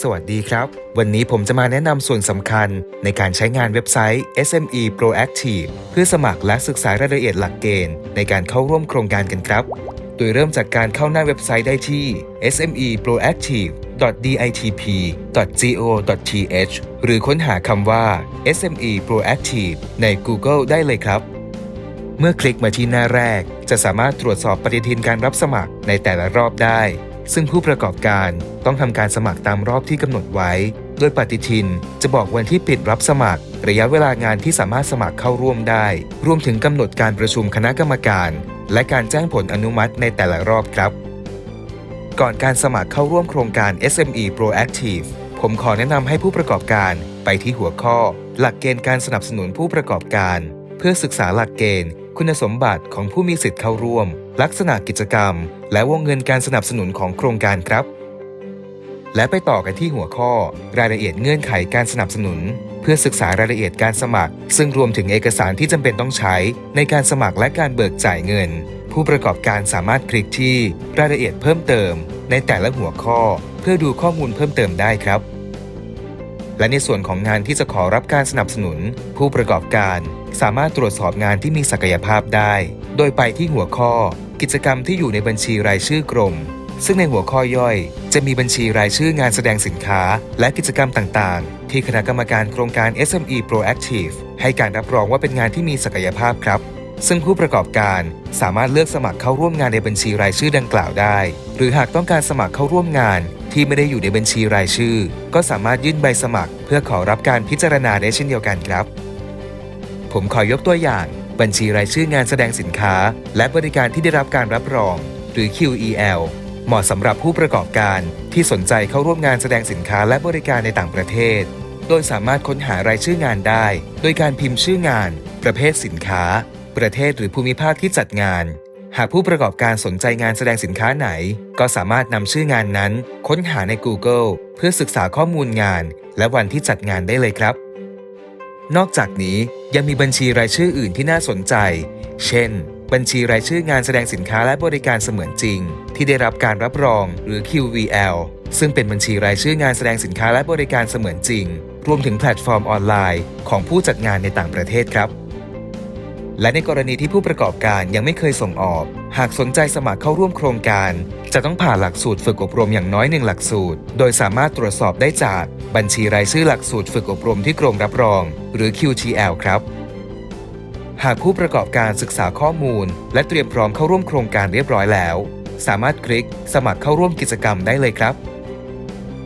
สวัสดีครับ วันนี้ผมจะมาแนะนำส่วนสำคัญ ในการใช้งานเว็บไซต์ SME Proactive เพื่อสมัครและศึกษารายละเอียดหลักเกณฑ์ ในการเข้าร่วมโครงการกันครับ โดยเริ่มจากการเข้าหน้าเว็บไซต์ได้ที่ smeproactive.ditp.go.th หรือค้นหาคำว่า SME Proactive ใน Google ได้เลยครับ เมื่อคลิกมาที่หน้าแรก จะสามารถตรวจสอบปฏิทินการรับสมัครในแต่ละรอบได้ ซึ่งผู้ประกอบการต้องทำการสมัครตามรอบที่กำหนดไว้ โดยปฏิทินจะบอกวันที่ปิดรับสมัคร ระยะเวลางานที่สามารถสมัครเข้าร่วมได้ รวมถึงกำหนดการประชุมคณะกรรมการ และการแจ้งผลอนุมัติในแต่ละรอบครับ ก่อนการสมัครเข้าร่วมโครงการ SME Proactive ผมขอแนะนำให้ผู้ประกอบการไปที่หัวข้อ หลักเกณฑ์การสนับสนุนผู้ประกอบการ เพื่อศึกษาหลักเกณฑ์ คุณสมบัติของผู้มีสิทธิ์เข้าร่วม ลักษณะกิจกรรม และวงเงินการสนับสนุนของโครงการครับ และไปต่อกันที่หัวข้อ รายละเอียดเงื่อนไขการสนับสนุน เพื่อศึกษารายละเอียดการสมัคร ซึ่งรวมถึงเอกสารที่จำเป็นต้องใช้ ในการสมัครและการเบิกจ่ายเงิน ผู้ประกอบการสามารถคลิกที่รายละเอียดเพิ่มเติม ในแต่ละหัวข้อ เพื่อดูข้อมูลเพิ่มเติมได้ครับ และในส่วนของงานที่จะขอรับการสนับสนุน ผู้ประกอบการสามารถตรวจสอบงานที่มีศักยภาพได้ โดยไปที่หัวข้อ กิจกรรมที่อยู่ในบัญชีรายชื่อกรม ซึ่งในหัวข้อย่อย จะมีบัญชีรายชื่องานแสดงสินค้า และกิจกรรมต่างๆ ที่คณะกรรมการโครงการ SME Proactive ให้การรับรองว่าเป็นงานที่มีศักยภาพครับซึ่งผู้ประกอบการสามารถเลือกสมัครเข้าร่วมงานในบัญชีรายชื่อดังกล่าวได้ หรือหากต้องการสมัครเข้าร่วมงาน ที่ไม่ได้อยู่ในบัญชีรายชื่อ ก็สามารถยื่นใบสมัคร เพื่อขอรับการพิจารณาได้เช่นเดียวกันครับ ผมขอยกตัวอย่าง บัญชีรายชื่องานแสดงสินค้า และบริการที่ได้รับการรับรอง หรือ QEL เหมาะสำหรับผู้ประกอบการที่สนใจเข้าร่วมงานแสดงสินค้าและบริการในต่างประเทศ โดยสามารถค้นหารายชื่องานได้ โดยการพิมพ์ชื่องาน ประเภทสินค้า ประเทศหรือภูมิภาคที่จัดงาน หากผู้ประกอบการสนใจงานแสดงสินค้าไหน ก็สามารถนำชื่องานนั้น ค้นหาใน Google เพื่อศึกษาข้อมูลงาน และวันที่จัดงานได้เลยครับ นอกจากนี้ยังมีบัญชีรายชื่ออื่นที่น่าสนใจ เช่น บัญชีรายชื่องานแสดงสินค้าและบริการเสมือนจริง ที่ได้รับการรับรองหรือ QVL ซึ่งเป็นบัญชีรายชื่องานแสดงสินค้าและบริการเสมือนจริง รวมถึงแพลตฟอร์มออนไลน์ ของผู้จัดงานในต่างประเทศครับ และในกรณีที่ผู้ประกอบการยังไม่เคยส่งออก หากสนใจสมัครเข้าร่วมโครงการ จะต้องผ่านหลักสูตรฝึกอบรมอย่างน้อยหนึ่งหลักสูตร โดยสามารถตรวจสอบได้จากบัญชีรายชื่อหลักสูตรฝึกอบรมที่กรมรับรอง หรือ QTL ครับหากผู้ประกอบการศึกษาข้อมูล และเตรียมพร้อมเข้าร่วมโครงการเรียบร้อยแล้ว สามารถคลิกสมัครเข้าร่วมกิจกรรมได้เลยครับ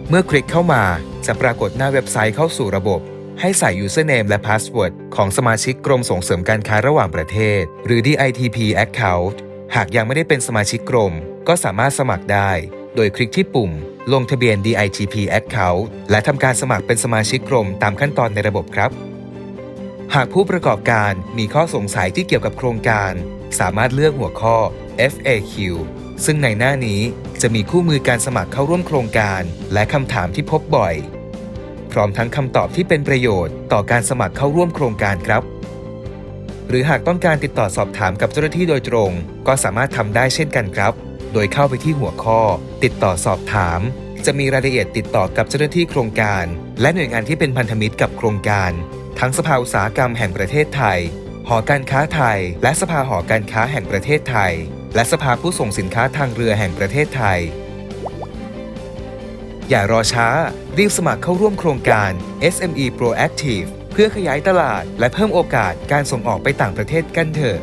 เมื่อคลิกเข้ามาจะปรากฏหน้าเว็บไซต์เข้าสู่ระบบ ให้ใส่ username และ password ของสมาชิกกรมส่งเสริมการค้าระหว่างประเทศ หรือ DITP account หากยังไม่ได้เป็นสมาชิกกรม ก็สามารถสมัครได้ โดยคลิกที่ปุ่ม ลงทะเบียน DITP account และทำการสมัครเป็นสมาชิกกรมตามขั้นตอนในระบบครับ หากผู้ประกอบการมีข้อสงสัยที่เกี่ยวกับโครงการ สามารถเลือกหัวข้อ FAQ ซึ่งในหน้านี้จะมีคู่มือการสมัครเข้าร่วมโครงการ และคำถามที่พบบ่อย พร้อมทั้งคำตอบที่เป็นประโยชน์ต่อการสมัครเข้าร่วมโครงการครับ หรือหากต้องการติดต่อสอบถามกับเจ้าหน้าที่โดยตรง ก็สามารถทำได้เช่นกันครับ โดยเข้าไปที่หัวข้อ ติดต่อสอบถาม จะมีรายละเอียดติดต่อกับเจ้าหน้าที่โครงการ และหน่วยงานที่เป็นพันธมิตรกับโครงการ ทั้งสภาอุตสาหกรรมแห่งประเทศไทย หอการค้าไทย และสภาหอการค้าแห่งประเทศไทย และสภาผู้ส่งสินค้าทางเรือแห่งประเทศไทย อย่ารอช้า รีบสมัครเข้าร่วมโครงการ SME Proactive เพื่อขยายตลาด และเพิ่มโอกาสการส่งออกไปต่างประเทศกันเถอะ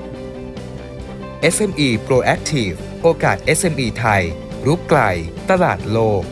SME Proactive โอกาส SME ไทยรู้ไกล ตลาดโลก